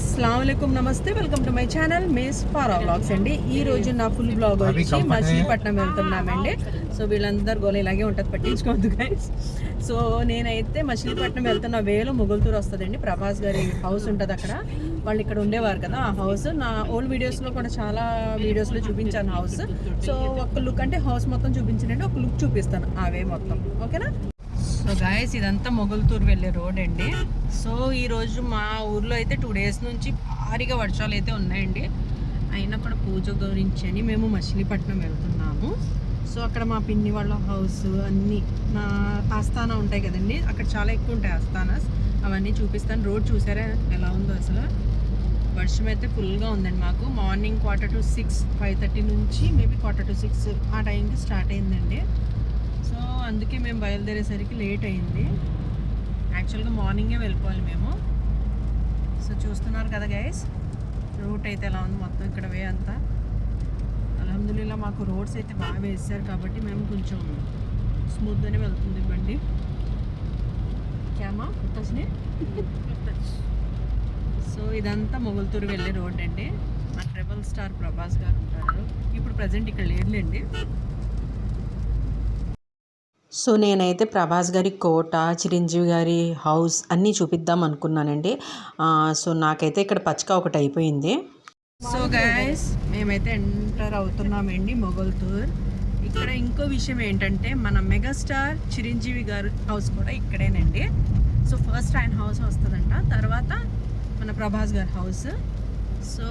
అస్సలం నమస్తే welcome to my channel మేస్ పారా వ్లాగ్స్ అండి. ఈ రోజు నా ఫుల్ బ్లాగ్ వచ్చి మచిలీపట్నం వెళ్తున్నామండి. సో వీళ్ళందరూ గోల ఇలాగే ఉంటుంది పట్టించుకోవద్దు గైస్ సో నేనైతే మచిలీపట్నం వెళ్తున్న వేలో ముగుల్తూరు వస్తుందండి. ప్రభాస్ గారి హౌస్ ఉంటుంది అక్కడ. వాళ్ళు ఇక్కడ ఉండేవారు కదా ఆ హౌస్ నా ఓల్డ్ వీడియోస్లో కూడా చాలా వీడియోస్లో చూపించాను హౌస్ సో ఒక లుక్ అంటే హౌస్ మొత్తం చూపించినట్టు ఒక లుక్ చూపిస్తాను ఆ వే మొత్తం. ఓకేనా? సో గాయస్ ఇదంతా మొగల్తూరు వెళ్ళే రోడ్ అండి. సో ఈరోజు మా ఊర్లో అయితే టూ డేస్ నుంచి భారీగా వర్షాలు అయితే ఉన్నాయండి. అయినా కూడా పూజ గురించి అని మేము మచిలీపట్నం వెళ్తున్నాము. సో అక్కడ మా పిన్ని వాళ్ళ హౌస్ అన్నీ నా ఆస్థాన ఉంటాయి కదండి. అక్కడ చాలా ఎక్కువ ఉంటాయి ఆస్థానాస్. అవన్నీ చూపిస్తాను. రోడ్ చూసారా ఎలా ఉందో అసలు? వర్షం అయితే ఫుల్గా ఉందండి మాకు. Morning quarter to six five thirty నుంచి మేబీ క్వార్టర్ టు సిక్స్ ఆ టైంకి స్టార్ట్ అయిందండి. అందుకే మేము బయలుదేరేసరికి లేట్ అయింది. యాక్చువల్గా మార్నింగే వెళ్ళిపోవాలి మేము. సో చూస్తున్నారు కదా గైస్ రూట్ అయితే ఎలా ఉంది మొత్తం ఇక్కడ వే అంతా. అలహమ్దుల్లా మాకు రోడ్స్ అయితే బాగా వేసారు కాబట్టి మేము కొంచెం స్మూత్గానే వెళ్తుంది బండి. క్యామా ఉత్తస్ని సో ఇదంతా మొగుల్తూరు వెళ్ళే రోడ్ అండి. మా ట్రిపుల్ స్టార్ ప్రభాస్ గారు ఉంటారు. ఇప్పుడు ప్రజెంట్ ఇక్కడ లేదులేండి. సో నేనైతే ప్రభాస్ గారి కోట చిరంజీవి గారి హౌస్ అన్నీ చూపిద్దాం అనుకున్నానండి. సో నాకైతే ఇక్కడ పచ్చక ఒకటి అయిపోయింది. సో గైస్ మేమైతే ఎంటర్ అవుతున్నామండి మొగల్తూర్ ఇక్కడ ఇంకో విషయం ఏంటంటే మన మెగాస్టార్ చిరంజీవి గారి హౌస్ కూడా ఇక్కడేనండి. సో ఫస్ట్ ఆయన హౌస్ వస్తుందంట తర్వాత మన ప్రభాస్ గారి house so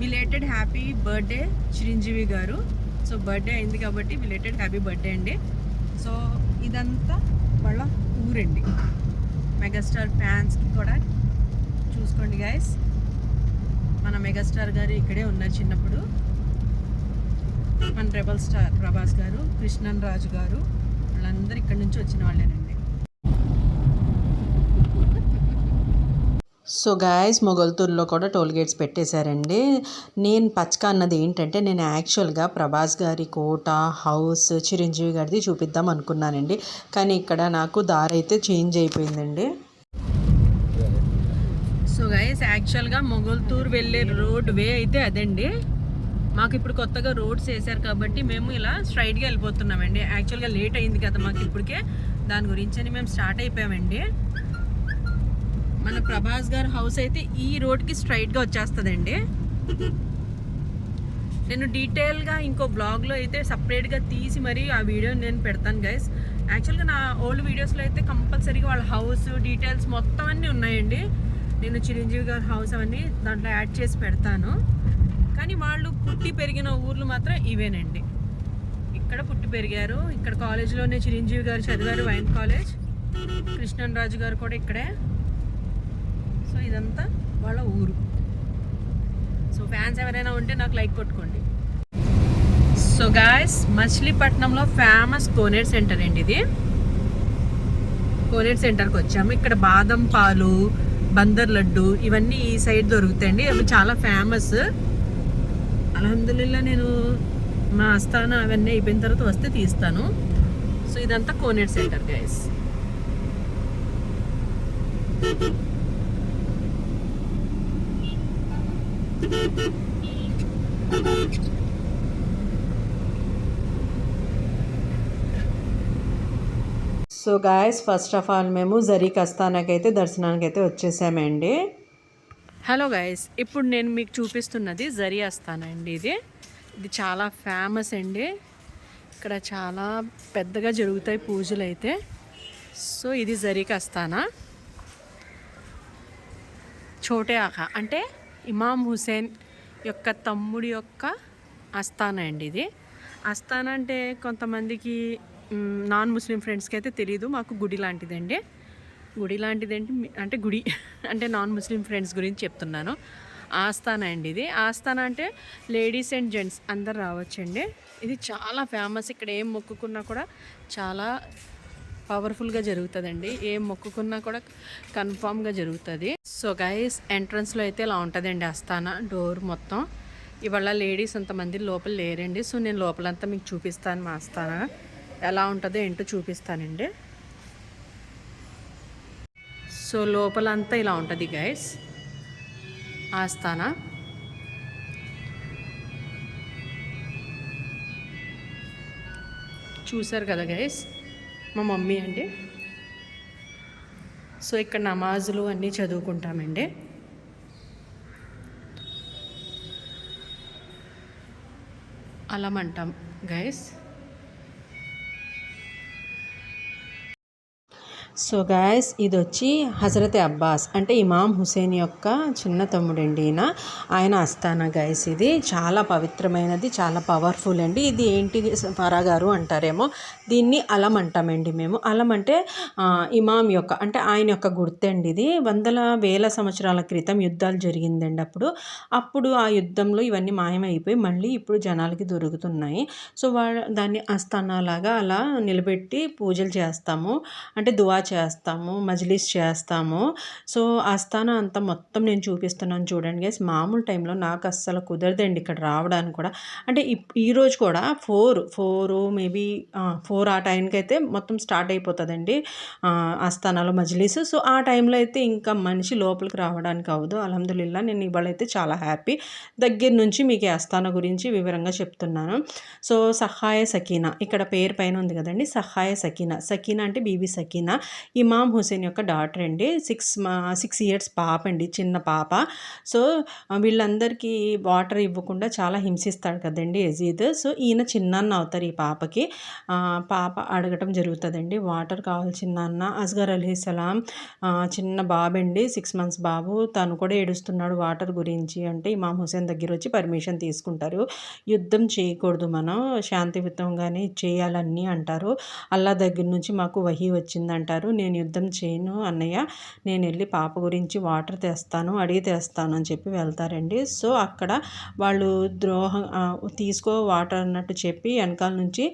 belated happy birthday Chiranjeevi గారు. సో బర్త్డే అయింది కాబట్టి బిలేటెడ్ హ్యాపీ బర్త్డే అండి. సో ఇదంతా వాళ్ళ ఊరండి. మెగాస్టార్ ఫ్యాన్స్కి కూడా చూసుకోండి గాయస్ మన మెగాస్టార్ గారు ఇక్కడే ఉన్నారు చిన్నప్పుడు. మన రెబల్ స్టార్ ప్రభాస్ గారు కృష్ణన్ రాజు గారు వాళ్ళందరూ ఇక్కడ నుంచి వచ్చిన వాళ్ళేనండి. సో గాయస్ మొగల్తూరులో కూడా టోల్ గేట్స్ పెట్టేశారండి. నేను పచ్చక అన్నది ఏంటంటే నేను యాక్చువల్గా ప్రభాస్ గారి కోట హౌస్ చిరంజీవి గారిది చూపిద్దాం అనుకున్నానండి. కానీ ఇక్కడ నాకు దారి అయితే చేంజ్ అయిపోయిందండి. సో గైస్ యాక్చువల్గా మొగల్తూరు వెళ్ళే రోడ్ వే అయితే అదండి. మాకు ఇప్పుడు కొత్తగా రోడ్స్ వేశారు కాబట్టి మేము ఇలా స్ట్రైట్గా వెళ్ళిపోతున్నామండి. యాక్చువల్గా లేట్ అయింది కదా మాకు ఇప్పటికే. దాని గురించి అని మేము స్టార్ట్ అయిపోయామండి. మన ప్రభాస్ గారి హౌస్ అయితే ఈ రోడ్కి స్ట్రైట్గా వచ్చేస్తుందండి. నేను డీటెయిల్గా ఇంకో బ్లాగ్లో అయితే సపరేట్గా తీసి మరి ఆ వీడియో నేను పెడతాను గైస్. యాక్చువల్గా నా ఓల్డ్ వీడియోస్లో అయితే కంపల్సరీగా వాళ్ళ హౌస్ డీటెయిల్స్ మొత్తం అన్నీ ఉన్నాయండి. నేను చిరంజీవి గారి హౌస్ అవన్నీ దాంట్లో యాడ్ చేసి పెడతాను. కానీ వాళ్ళు పుట్టి పెరిగిన ఊర్లు మాత్రం ఇవేనండి. ఇక్కడ పుట్టి పెరిగారు. ఇక్కడ కాలేజ్లోనే చిరంజీవి గారు చదివారు వైన్ కాలేజ్. కృష్ణన్ రాజు గారు కూడా ఇక్కడే. సో ఇదంతా వాళ్ళ ఊరు. సో ఫ్యాన్స్ ఎవరైనా ఉంటే నాకు లైక్ కొట్టుకోండి. సో గాయస్ మచిలీపట్నంలో ఫేమస్ కోనేట్ సెంటర్ అండి ఇది కోనేట్ సెంటర్కి వచ్చాము. ఇక్కడ బాదం పాలు బందర్ లడ్డు ఇవన్నీ ఈ సైడ్ దొరుకుతాయండి. అవి చాలా ఫేమస్ అల్హమ్దుల్లా నేను మా ఆస్థాన అవన్నీ అయిపోయిన తర్వాత వస్తే తీస్తాను. సో ఇదంతా కోనేట్ centre guys so guys first of all మేము జరీ కస్తానాకి అయితే దర్శనానికి అయితే వచ్చేసామండి. హలో గాయస్ ఇప్పుడు నేను మీకు చూపిస్తున్నది జరీ అస్థానా అండి ఇది. ఇది చాలా ఫేమస్ అండి. ఇక్కడ చాలా పెద్దగా జరుగుతాయి పూజలు అయితే సో ఇది జరీ కస్తానా? చోటే ఆహా అంటే ఇమాం హుసేన్ యొక్క తమ్ముడి యొక్క ఆస్థానా అండి ఇది. ఆస్థానా అంటే కొంతమందికి నాన్ ముస్లిం ఫ్రెండ్స్కి అయితే తెలియదు మాకు గుడి లాంటిదండి. గుడి లాంటిదంటే? మీ- అంటే గుడి అంటే నాన్ ముస్లిం ఫ్రెండ్స్ గురించి చెప్తున్నాను. ఆస్థానా అండి ఇది. ఆస్థానా అంటే లేడీస్ అండ్ జెంట్స్ అందరు రావచ్చండి. ఇది చాలా ఫేమస్. ఇక్కడ ఏం మొక్కుకున్నా కూడా చాలా పవర్ఫుల్గా జరుగుతుందండి. ఏం మొక్కుకున్నా కూడా కన్ఫామ్గా జరుగుతుంది. సో గైస్ ఎంట్రన్స్లో అయితే ఇలా ఉంటుందండి ఆస్థానా డోర్ మొత్తం. ఇవాళ లేడీస్ అంతమంది లోపల లేరండి. సో నేను లోపలంతా మీకు చూపిస్తాను మా ఆస్థానా ఎలా ఉంటుందో ఏంటో చూపిస్తానండి. సో లోపలంతా ఇలా ఉంటుంది గైస్ ఆస్థానా చూసారు కదా గైస్ మా మమ్మీ అండి. సో ఇక్కడ నమాజులు అన్నీ చదువుకుంటామండి. అలం అంటాం గైస్ సో గాయస్ ఇది వచ్చి హజరత్ అబ్బాస్. అంటే ఇమాం హుసేన్ యొక్క చిన్న తమ్ముడండి ఈయన. ఆయన అస్థానా గాయస్ ఇది. చాలా పవిత్రమైనది చాలా పవర్ఫుల్ అండి. ఇది ఏంటి పరాగారు అంటారేమో. దీన్ని అలం అంటామండి మేము. అలం అంటే ఇమామ్ ఇమాం యొక్క అంటే ఆయన యొక్క గుర్తండి ఇది. వందల వేల సంవత్సరాల క్రితం యుద్ధాలు జరిగిందండి అప్పుడు. అప్పుడు ఆ యుద్ధంలో ఇవన్నీ మాయమైపోయి మళ్ళీ ఇప్పుడు జనాలకి దొరుకుతున్నాయి. సో వా దాన్ని ఆస్థానాలాగా అలా నిలబెట్టి పూజలు చేస్తాము. అంటే దువా చేస్తాము మజ్లీస్ చేస్తాము. సో ఆస్థాన అంతా మొత్తం నేను చూపిస్తున్నాను చూడండి గైస్ మామూలు టైంలో నాకు అస్సలు కుదరదండి ఇక్కడ రావడానికి కూడా. అంటే ఇప్- ఈ రోజు కూడా ఫోర్ ఫోర్ మేబీ ఫోర్ ఆ టైంకి అయితే మొత్తం స్టార్ట్ అయిపోతుందండి ఆస్థానాలో మజ్లీస్. సో ఆ టైంలో అయితే ఇంకా మనిషి లోపలికి రావడానికి అవ్వదు. అలహదుల్లా నేను ఇవాళ అయితే చాలా హ్యాపీ దగ్గర నుంచి మీకు ఈ ఆస్థాన గురించి వివరంగా చెప్తున్నాను. సో సహాయ సకీనా ఇక్కడ పేరు పైన ఉంది కదండి సహాయ సకీనా సకీనా అంటే బీబీ సకీనా ఇమామ్ హుసేన్ యొక్క డాటర్ అండి. సిక్స్ మా సిక్స్ ఇయర్స్ పాప అండి చిన్న పాప. సో వీళ్ళందరికీ వాటర్ ఇవ్వకుండా చాలా హింసిస్తాడు కదండి ఎజీద్ సో ఈయన చిన్నాన్న అవుతారు ఈ పాపకి. పాప అడగటం జరుగుతుందండి. వాటర్ కావాలి చిన్నాన్న అస్గర్ అలీసలాం చిన్న బాబు అండి సిక్స్ మంత్స్ బాబు తను కూడా ఏడుస్తున్నాడు వాటర్ గురించి అంటే ఇమామ్ హుసేన్ దగ్గర వచ్చి పర్మిషన్ తీసుకుంటారు. యుద్ధం చేయకూడదు మనం శాంతియుతంగానే చేయాలని అంటారు. అల్లా దగ్గర నుంచి మాకు వహి వచ్చిందంటారు. నేను యుద్ధం చేయను అన్నయ్య. నేను వెళ్ళి పాప గురించి వాటర్ తెస్తాను అడిగి తెస్తాను అని చెప్పి వెళ్తారండి. సో అక్కడ వాళ్ళు ద్రోహం తీసుకో వాటర్ అన్నట్టు చెప్పి వెనకాల నుంచి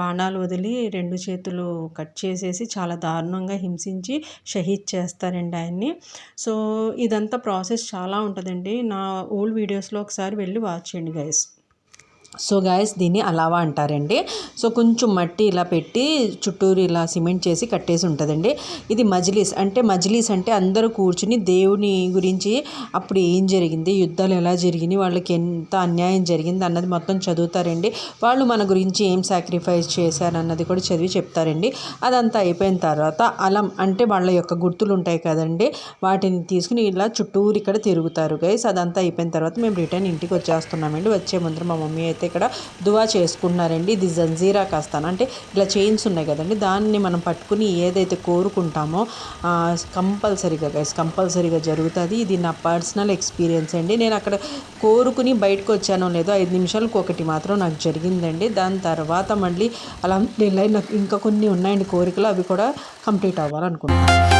బాణాలు వదిలి రెండు చేతులు కట్ చేసేసి చాలా దారుణంగా హింసించి షహీద్ చేస్తారండి ఆయన్ని. సో ఇదంతా ప్రాసెస్ చాలా ఉంటుందండి. నా ఓల్డ్ వీడియోస్లో ఒకసారి వెళ్ళి వాచ్ చేయండి గైస్. సో గాయస్ దీన్ని అలావా అంటారండి. సో కొంచెం మట్టి ఇలా పెట్టి చుట్టూరు ఇలా సిమెంట్ చేసి కట్టేసి ఉంటుందండి. ఇది మజ్లీస్ అంటే మజ్లీస్ అంటే అందరూ కూర్చుని దేవుని గురించి అప్పుడు ఏం జరిగింది యుద్ధాలు ఎలా జరిగినాయి వాళ్ళకి ఎంత అన్యాయం జరిగింది అన్నది మొత్తం చదువుతారండి. వాళ్ళు మన గురించి ఏం సాక్రిఫైస్ చేశారన్నది కూడా చదివి చెప్తారండి. అదంతా అయిపోయిన తర్వాత అలం అంటే వాళ్ళ యొక్క గుర్తులు ఉంటాయి కదండి. వాటిని తీసుకుని ఇలా చుట్టూరు ఇక్కడ తిరుగుతారు గైస్ అదంతా అయిపోయిన తర్వాత మేము రిటర్న్ ఇంటికి వచ్చేస్తున్నామండి. వచ్చే ముందర మా మమ్మీ అయితే అయితే ఇక్కడ దువా చేసుకుంటున్నారండి. ఇది జంజీరా కాస్తాను. అంటే ఇలా చైన్స్ ఉన్నాయి కదండి. దాన్ని మనం పట్టుకుని ఏదైతే కోరుకుంటామో కంపల్సరీగా గైస్ కంపల్సరీగా జరుగుతుంది. ఇది నా పర్సనల్ ఎక్స్పీరియన్స్ అండి. నేను అక్కడ కోరుకుని బయటకు వచ్చానో లేదో ఐదు నిమిషాలకు ఒకటి మాత్రం నాకు జరిగిందండి. దాని తర్వాత మళ్ళీ అలా నాకు ఇంకా కొన్ని ఉన్నాయండి కోరికలు. అవి కూడా కంప్లీట్ అవ్వాలనుకుంటున్నాను.